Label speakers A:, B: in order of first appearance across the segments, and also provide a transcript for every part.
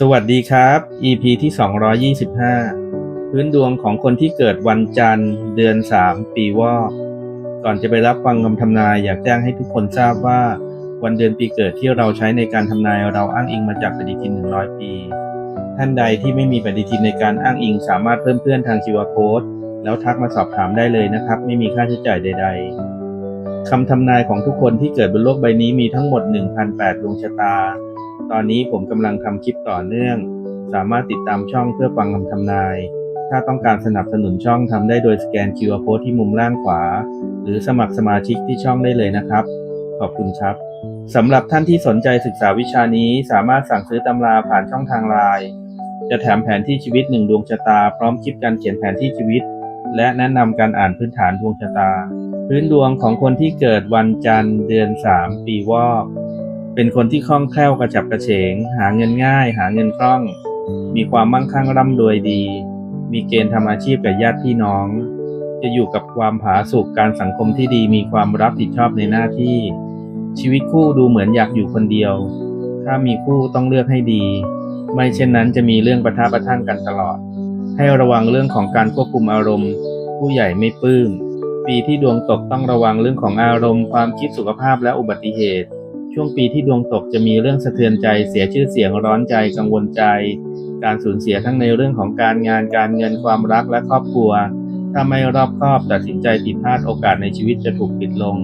A: สวัสดีครับ EP ที่ 225 พื้นดวงของคนที่เกิดวันจันทร์ เดือน 3 ปีวอก ก่อนจะไปรับฟังคำทำนายอยากแจ้งให้ทุกคนทราบว่า วันเดือนปีเกิดที่เราใช้ในการทำนายเราอ้างอิงมาจากปฏิทิน 100 ปี ท่านใดที่ไม่มีปฏิทินในการอ้างอิงสามารถเพิ่มเพื่อนทางชีวโค้ดแล้วทักมาสอบถามได้เลยนะครับ ไม่มีค่าใช้จ่ายใด ๆคำทำนายของทุกคนที่เกิดบนโลกใบนี้มีทั้งหมด 1,008ดวงชะตา ตอนนี้ผมกำลังทำคลิปต่อเนื่อง สามารถติดตามช่องเพื่อฟังคำทำนาย ถ้าต้องการสนับสนุนช่องทำได้โดยสแกน QR Code ที่มุมล่างขวา หรือสมัครสมาชิกที่ช่องได้เลยนะครับ ขอบคุณครับสำหรับท่านที่สนใจศึกษาวิชานี้สามารถสั่งซื้อตำราผ่านช่องทางไลน์จะแถมแผนที่ชีวิตหนึ่งดวงชะตา พร้อมคลิปการเขียนแผนที่ชีวิต และแนะนำการอ่านพื้นฐานดวงชะตา พื้นดวงของคนที่เกิดวันจันทร์เดือน 3 ปีวอก เป็นคนที่คล่องแคล่วกระฉับกระเฉง หาเงินง่าย หาเงินคล่อง มีความมั่งคั่งร่ำรวยดี มีเกณฑ์ทำอาชีพกับญาติพี่น้อง จะอยู่กับความผาสุกการสังคมที่ดี มีความรับผิดชอบในหน้าที่ ชีวิตคู่ดูเหมือนอยากอยู่คนเดียว ถ้ามีคู่ต้องเลือกให้ดี ไม่เช่นนั้นจะมีเรื่องประทะประทั่งกันตลอด ให้ระวังเรื่องของการควบคุมอารมณ์ ผู้ใหญ่ไม่ปลื้มปีที่ดวงตกต้องระวังเรื่องของอารมณ์ ความคิดสุขภาพและอุบัติเหตุ ช่วงปีที่ดวงตกจะมีเรื่องสะเทือนใจ เสียชื่อเสียงร้อนใจกังวลใจ การสูญเสียทั้งในเรื่องของการงานการเงินความรักและครอบครัว ถ้าไม่รอบคอบตัดสินใจผิดพลาดโอกาสในชีวิตจะถูกปิดลง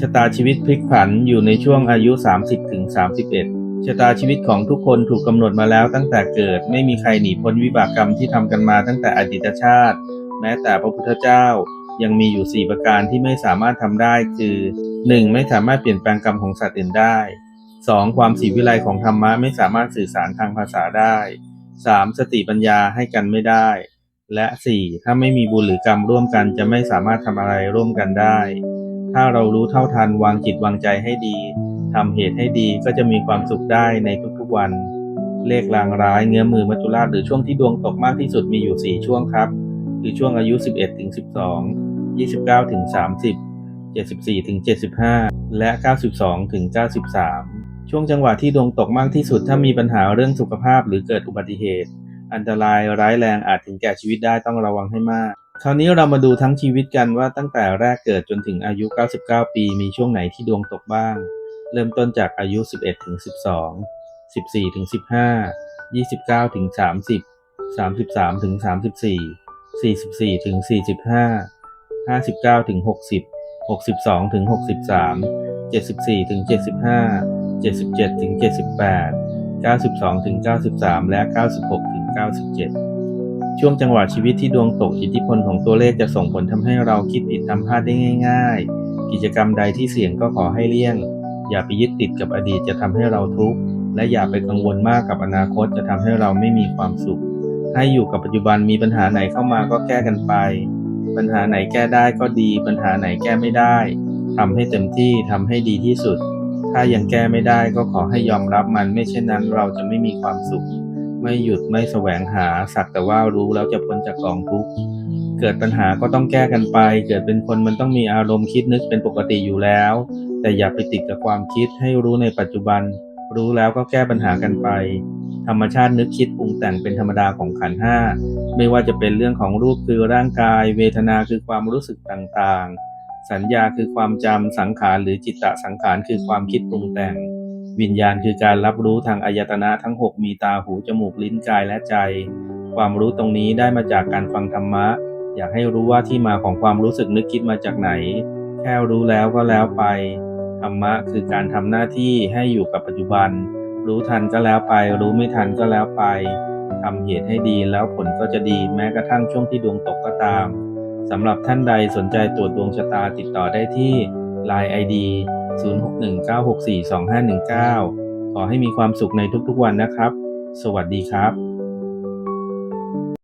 A: ชะตาชีวิตพลิกผันอยู่ในช่วงอายุ 30ถึง31ชะตาชีวิตของทุกคนถูกกำหนดมาแล้วตั้งแต่เกิดไม่มีใครหนีพ้นวิบากกรรมที่ทำกันมาตั้งแต่อดีตชาติ แม้แต่พระพุทธเจ้า ยังมีอยู่ 4 ประการที่ไม่สามารถทำได้คือ 1. ไม่สามารถเปลี่ยนแปลงกรรมของสัตว์อื่นได้ 2. ความสีวิไลของธรรมะไม่สามารถสื่อสารทางภาษาได้ 3. สติปัญญาให้กันไม่ได้ และ 4. ถ้าไม่มีบุญหรือกรรมร่วมกันจะไม่สามารถทำอะไรร่วมกันได้ ถ้าเรารู้เท่าทันวางจิตวางใจให้ดีทำเหตุให้ดีก็จะมีความสุขได้ในทุกๆวัน เลขลางร้ายเงื้อมือมัจจุราชหรือช่วงที่ดวงตกมากที่สุดมีอยู่ 4 ช่วงครับ คือช่วงอายุ 11ถึง12 29ถึง30 74ถึง75 และ 92ถึง93 ช่วงจังหวะที่ดวงตกมากที่สุดถ้ามีปัญหาเรื่องสุขภาพหรือเกิดอุบัติเหตุ อันตรายร้ายแรงอาจถึงแก่ชีวิตได้ต้องระวังให้มาก คราวนี้เรามาดูทั้งชีวิตกันว่าตั้งแต่แรกเกิดจนถึงอายุ 99 ปี มีช่วงไหนที่ดวงตกบ้าง เริ่มต้นจากอายุ 11ถึง12 14ถึง15 29ถึง30 33ถึง34 44ถึง45 59ถึง60 62ถึง63 74ถึง75 77ถึง78 92ถึง93 และ 96ถึง97 ช่วงจังหวะชีวิตที่ดวงตกอิทธิพลของตัวเลขจะส่งผลทำให้เราคิดผิดทำพลาดได้ง่าย ๆ กิจกรรมใดที่เสี่ยงก็ขอให้เลี่ยง อย่าไปยึดติดกับอดีตจะทำให้เราทุกข์และอย่าไปกังวลมากกับอนาคตจะทำให้เราไม่มีความสุข ให้อยู่กับปัจจุบันมีปัญหาไหนเข้ามาก็แก้กันไป ปัญหาไหนแก้ได้ก็ดี ปัญหาไหนแก้ไม่ได้ทำให้เต็มที่ทำให้ดีที่สุด ถ้ายังแก้ไม่ได้ก็ขอให้ยอมรับมันไม่เช่นนั้นเราจะไม่มีความสุข ไม่หยุดไม่แสวงหาสักแต่ว่ารู้แล้วจะพ้นจากกองทุกข์เกิดปัญหาก็ต้องแก้กันไป เกิดเป็นคนมันต้องมีอารมณ์คิดนึกเป็นปกติอยู่แล้ว แต่อย่าไปติดกับความคิดให้รู้ในปัจจุบัน รู้แล้วก็แก้ปัญหากันไป ธรรมชาตินึกคิดปรุงแต่งเป็นธรรมดาของขันห้าไม่ว่าจะเป็นเรื่องของรูปคือร่างกาย เวทนาคือความรู้สึกต่างๆ สัญญาคือความจำสังขารหรือจิตตะสังขารคือความคิดปรุงแต่ง วิญญาณคือการรับรู้ทางอายตนะทั้ง 6 มีตาหูจมูกลิ้นกายและใจ ความรู้ตรงนี้ได้มาจากการฟังธรรมะ อยากให้รู้ว่าที่มาของความรู้สึกนึกคิดมาจากไหน แค่รู้แล้วก็แล้วไปธรรมะคือการทำหน้าที่ให้อยู่กับปัจจุบัน รู้ทันก็แล้วไป รู้ไม่ทันก็แล้วไปทำเหตุให้ดีแล้วผลก็จะดีแม้กระทั่งช่วงที่ดวงตกก็ตามสำหรับท่านใดสนใจตรวจดวงชะตาติดต่อได้ที่ Line ID 0619642519 ขอให้มีความสุขในทุกๆวันนะครับ สวัสดีครับ